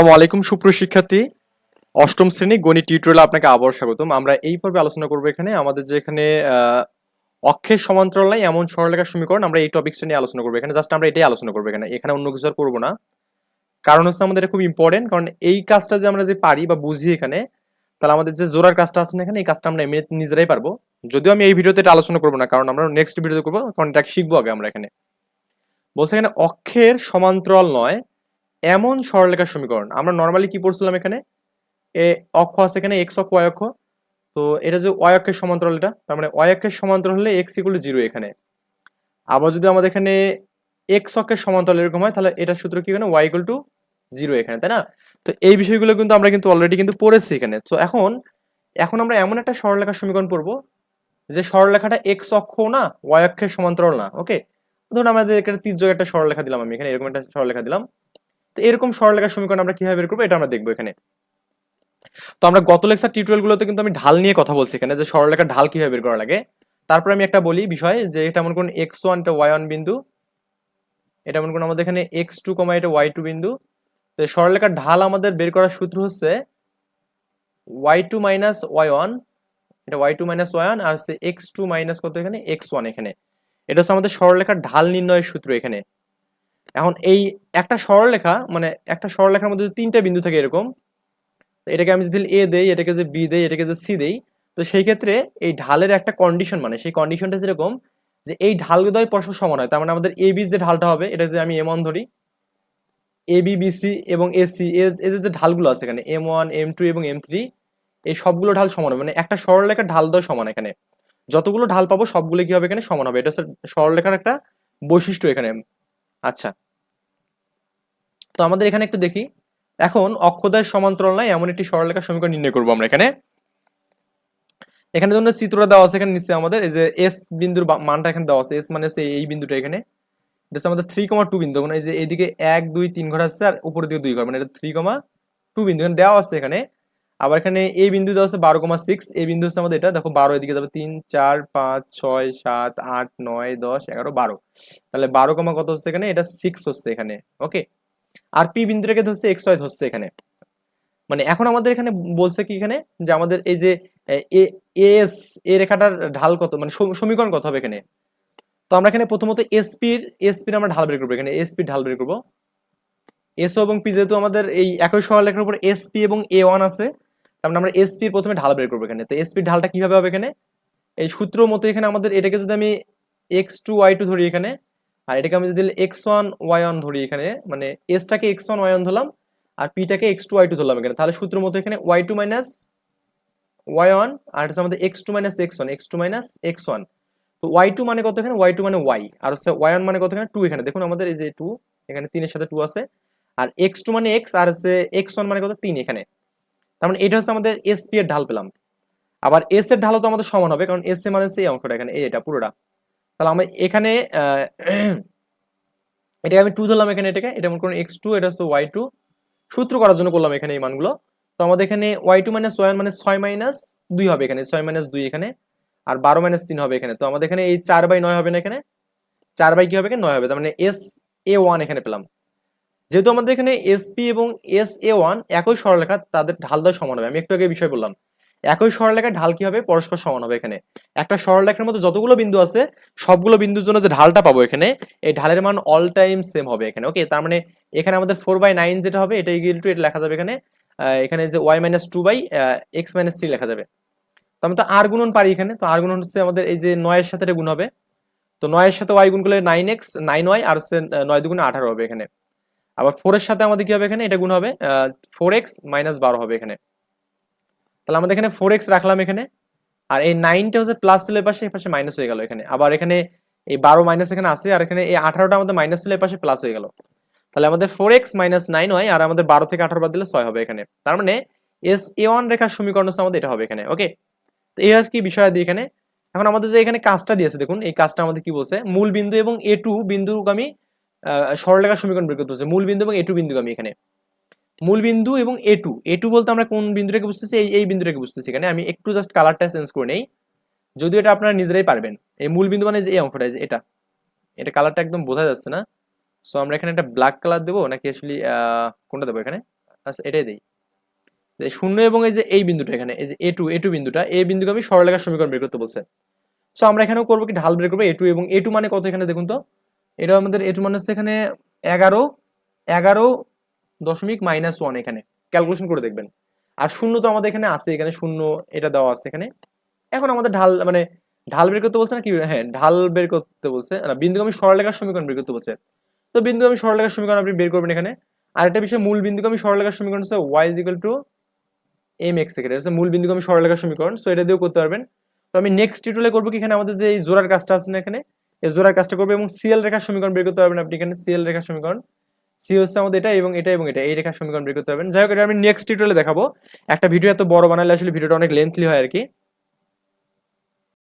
আসসালামু আলাইকুম সুপ্রশিক্ষার্থী অষ্টম শ্রেণি গণিত টিউটোরিয়ালে আপনাকে আবার স্বাগতম। আমরা এই পর্বে আলোচনা করব এখানে। আমাদের যে এখানে অক্ষের সমান্তরাল নাই এমন সরলরেখার সমীকরণ, আমরা এই টপিকসটা নিয়ে আলোচনা করব এখানে। জাস্ট আমরা এটাই আলোচনা করব এখানে। এখানে অন্য কিছু আর করব না। কারণ হচ্ছে আমাদের খুব ইম্পর্টেন্ট কারণ এই কাজটা যে আমরা যে পারি বা বুঝি এখানে, তাহলে আমাদের যে জোড়ার কাজটা আছে না এখানে, এই কাজটা আমরা এমনি নিজেরাই পারব। যদিও আমি এই ভিডিওতে এটা আলোচনা করব না, কারণ আমরা নেক্সট ভিডিওতে করব, কারণ এটা শিখব আগে আমরা এখানে। বলছে এখানে অক্ষের সমান্তরাল নয় এমন সরলরেখার সমীকরণ। আমরা নর্মালি কি পড়ছিলাম এখানে? এ অক্ষ আছে এখানে এক্স অক্ষ ওয়াই অক্ষ। তো এটা যে ওয়াই অক্ষের সমান্তরাল এটা, তার মানে ওয়াই অক্ষের সমান্তরাল হলে এক্স ইকুয়াল জিরো এখানে। আবার যদি আমাদের এখানে এক্স অক্ষের সমান্তরাল এরকম হয়, তাহলে এটা সূত্র কি এখানে? ওয়াই ইকুয়াল টু জিরো এখানে, তাই না? তো এই বিষয়গুলো কিন্তু আমরা কিন্তু অলরেডি কিন্তু পড়েছি এখানে। তো এখন এখন আমরা এমন একটা সরলরেখার সমীকরণ পড়ব, যে সরলরেখাটা এক্স অক্ষ না ওয়াই অক্ষের সমান্তরাল না ওকে ধরুন আমাদের এখানে তির্যক একটা সরলরেখা দিলাম আমি, এখানে এরকম একটা সরলরেখা দিলাম। তো এরকম সরলরেখার সমীকরণ আমরা কীভাবে বের করব এটা আমরা দেখব এখানে। তো আমরা গত লেকচার টিউটোরিয়াল গুলোতে কিন্তু আমি ঢাল নিয়ে কথা বলছি এখানে, যে সরলরেখার ঢাল কীভাবে বের করা লাগে। তারপরে আমি একটা বলি বিষয়, যে এটা মনে করুন এক্স ওয়ান এটা ওয়াই ওয়ান বিন্দু, এটা মনে করুন আমাদের এখানে এক্স টু কমা এটা ওয়াই টু বিন্দু। তো সরলরেখার ঢাল আমাদের বের করার সূত্র হচ্ছে Y two minus Y one এটা Y two minus Y one আর হচ্ছে এক্স টু মাইনাস কত এখানে? এক্স ওয়ান এখানে। এটা হচ্ছে আমাদের সরলরেখার ঢাল নির্ণয়ের সূত্র এখানে। এখন এই একটা সরলরেখা মানে একটা সরলরেখার মধ্যে যদি তিনটা বিন্দু থাকে এরকম, এটাকে আমি যদি এ দেই, এটাকে যে বি দেই, এটাকে যে সি দেই, তো সেই ক্ষেত্রে এই ঢালের একটা কন্ডিশন মানে সেই কন্ডিশনটা যেরকম যে এই ঢাল ঢালগুলোই পরস্পর সমান হয়, তার মানে আমাদের এ বি যে ঢালটা হবে, এটা যে আমি এম ওয়ান ধরি এ বি বি সি এবং এ সি এদের যে ঢালগুলো আছে এখানে এম ওয়ান এম টু এবং এম থ্রি এই সবগুলো ঢাল সমান হবে মানে একটা সরলরেখার ঢাল দেওয়া সমান এখানে। যতগুলো ঢাল পাবো সবগুলো কি হবে এখানে সমান হবে, এটা হচ্ছে সরলরেখার একটা বৈশিষ্ট্য এখানে। আচ্ছা। তো আমাদের এখানে একটু দেখি। এখন অক্ষদয় সমান্তরাল নাই এমন একটি সরলরেখার সমীকরণ নির্ণয় করব আমরা এখানে। এখানে ধরুন চিত্রটা দেওয়া আছে এখানে নিচে আমাদের। এই যে এস বিন্দুর মানটা এখানে দেওয়া আছে। এস মানে হচ্ছে এই বিন্দুটা এখানে। এটা আমাদের থ্রি কমা টু বিন্দু। মানে এই যে এইদিকে এক, দুই, তিন ঘর আছে আর উপরের দিকে দুই ঘর। মানে এটা থ্রি কমা টু বিন্দু। এখানে দেওয়া আছে এখানে। আবার এখানে এই বিন্দু দেওয়া আছে বারো কমা সিক্স এই বিন্দু হচ্ছে আমাদের এটা। দেখো বারো এদিকে যাবে তিন, চার, পাঁচ, ছয়, সাত, আট, নয়, দশ, এগারো, বারো। তাহলে বারো কমা কত হচ্ছে এখানে? এটা সিক্স হচ্ছে এখানে ওকে আর পি বিন্দুটাকে ধরছে এক্স ওয়াই ধরছে এখানে। মানে এখন আমাদের এখানে বলছে কি এখানে? যে আমাদের এই যে এস, এ রেখাটার ঢাল কত? মানে সমীকরণ কত হবে এখানে? তো আমরা এখানে প্রথমত এসপির এসপির আমরা ঢাল বের করব। এখানে এসপির ঢাল বের করব। এসও এবং পি যেহেতু আমাদের এই একই সরলরেখার উপর এসপি এবং এ ওয়ান আছে তার মানে আমরা এসপির প্রথমে ঢাল বের করব এখানে। তো এসপির ঢালটা কীভাবে হবে এখানে? এই সূত্র মতো এখানে আমাদের এটাকে যদি আমি এক্স টু ওয়াই টু ধরি এখানে, আর এটাকে আমি যদি এক্স ওয়ান ওয়াই ওয়ান ধরি এখানে মানে এসটাকে এক্স ওয়ান ওয়াই ওয়ান ধরলাম, আর পিটাকে এক্স টু ওয়াই টু ধরলাম এখানে, তাহলে সূত্র মতো এখানে Y two minus Y one আর হচ্ছে আমাদের X two minus X one X two minus X one তো ওয়াই টু মানে কত এখানে? ওয়াই টু মানে ওয়াই আর হচ্ছে ওয়াই ওয়ান মানে কত এখানে? টু এখানে। দেখুন আমাদের এই যে টু এখানে তিনের সাথে টু আছে, আর এক্স টু মানে এক্স আর হচ্ছে এক্স ওয়ান মানে কত? তিন এখানে। তার মানে এটা হচ্ছে আমাদের এস পি এর ঢাল পেলাম। আবার এস এর ঢালও তো আমাদের সমান হবে, কারণ এস এ মানে এই অঙ্কটা এখানে, এই এটা পুরোটা। তাহলে আমরা এখানে এটাকে আমি টু ধরলাম এখানে এটাকে, এটা মনে করুন এক্স টু এটা হচ্ছে ওয়াই টু সূত্র করার জন্য করলাম এখানে এই মানগুলো। তো আমাদের এখানে ওয়াই টু মাইনাস ওয়ান মানে ছয় মাইনাস দুই হবে এখানে, ছয় মাইনাস দুই এখানে, আর বারো মাইনাস তিন হবে এখানে। তো আমাদের এখানে এই চার বাই নয় হবে না এখানে, চার বাই কি হবে এখানে? নয় হবে। তার মানে এস এ ওয়ান এখানে পেলাম। যেহেতু আমাদের এখানে এসপি এবং এস এ ওয়ান একই সরলরেখা তাদের ঢাল দেওয়া সমান হবে। আমি একটু আগে বিষয় বললাম। একই সরলরেখার ঢাল কি হবে পরস্পর সমান হবে এখানে। একটা সরলরেখার মধ্যে যতগুলো বিন্দু আছে, সবগুলো বিন্দুর জন্য যে ঢালটা পাবো এখানে, এই ঢালের মান অল টাইম সেম হবে এখানে। ওকে তার মানে এখানে আমাদের ফোর বাই নাইন যেটা হবে, এটা ইকুয়াল টু এটা লেখা যাবে এখানে। এখানে যে Y minus two by X minus three লেখা যাবে। তো আমি তো আর গুণন পারি এখানে। তো আর গুণন হচ্ছে আমাদের এই যে নয়ের সাথে গুণ হবে। তো নয়ের সাথে ওয়াই গুণ করলে নাইন এক্স নাইন ওয়াই আর হচ্ছে নয় দুগুণে আঠারো হবে এখানে। আবার ফোরের সাথে আমাদের কি হবে এখানে? এটা গুণ হবে ফোর এক্স মাইনাস বারো হবে এখানে। তাহলে আমাদের এখানে ফোর এক্স রাখলাম এখানে, আর এই নাইনটা হচ্ছে প্লাস ছিল পাশে এ পাশে মাইনাস হয়ে গেল এখানে। আবার এখানে এই বারো মাইনাস এখানে আছে, আর এখানে এই আঠারোটা আমাদের মাইনাস ছিল পাশে প্লাস হয়ে গেল। তাহলে আমাদের ফোর এক্স মাইনাস নাইন হয়, আর আমাদের বারো থেকে আঠারো বাদ দিলে ছয় হবে এখানে। তার মানে এস এ ওয়ান রেখার সমীকরণ হচ্ছে আমাদের, এটা হবে এখানে ওকে তো এই আর কি বিষয় দিয়ে এখানে? এখন আমাদের যে এখানে কাজটা দিয়েছে, দেখুন, এই কাজটা আমাদের কি বলছে? মূল বিন্দু এবং এ টু বিন্দুগামী সরলরেখার সমীকরণ বের করতে হচ্ছে। মূল বিন্দু এবং এ টু বিন্দুগামী এখানে। মূল বিন্দু এবং এ টু এ টু বলতে আমরা কোন বিন্দুটাকে বুঝতেছি? এই এই বিন্দুটাকে বুঝতেছি এখানে। আমি একটু জাস্ট কালারটা চেঞ্জ করে নেই। যদিও এটা আপনারা নিজেরাই পারবেন। এই মূল বিন্দু মানে যে এই অংশটা এটা। এটা কালারটা একদম বোঝা যাচ্ছে না। সো আমরা এখানে একটা ব্ল্যাক কালার দেবো। নাকি আসলে কোনটা দেবো এখানে? আচ্ছা এটাই দেই। শূন্য এবং এই যে এই বিন্দুটা এখানে, এই যে এ টু এ টু বিন্দুটা এই বিন্দুকে আমি সরলরেখার সমীকরণ বের করতে বলছে। সো আমরা এখানেও করব কি? ঢাল বের করব এ টু এবং এ টু মানে কত এখানে দেখুন তো? এটা আমাদের এ টু মানে হচ্ছে এখানে এগারো এগারো দশমিক মাইনাস ওয়ান এখানে। ক্যালকুলেশন করে দেখবেন। আর শূন্য তো আমাদের এখানে আছে, এখানে শূন্য এটা দেওয়া আছে এখানে। এখন আমাদের ঢাল মানে ঢাল বের করতে বলছে না কি? হ্যাঁ ঢাল বের করতে বলছে। না, বিন্দুগামী সরলরেখার সমীকরণ বের করতে বলছে। তো বিন্দুগামী সরলরেখার সমীকরণ আপনি বের করবেন এখানে। আর একটা বিষয়, মূল বিন্দুগামী সরলরেখার সমীকরণ হচ্ছে Y is equal to M X এটা হচ্ছে মূল বিন্দুগামী সরলরেখার সমীকরণ। সো এটা দিয়েও করতে পারবেন। তো আমি নেক্সট টিউটোরিয়ালে করব কি? এখানে আমাদের যে এই জোড়ার কাজটা আছে না এখানে এই জোড়ার কাজটা করবে এবং সিএল রেখার সমীকরণ বের করতে পারবেন আপনি এখানে সিএল রেখার সমীকরণ। সি হচ্ছে আমাদের এটা এবং এটা এবং এটা, এই রেখার সমীকরণ বের করতে পারবেন। যাই হোক, এটা আমি নেক্সট টিউটোরিয়ালে দেখাবো। একটা ভিডিও এত বড় বানালে আসলে ভিডিওটা অনেক লেন্থলি হয় আর কি।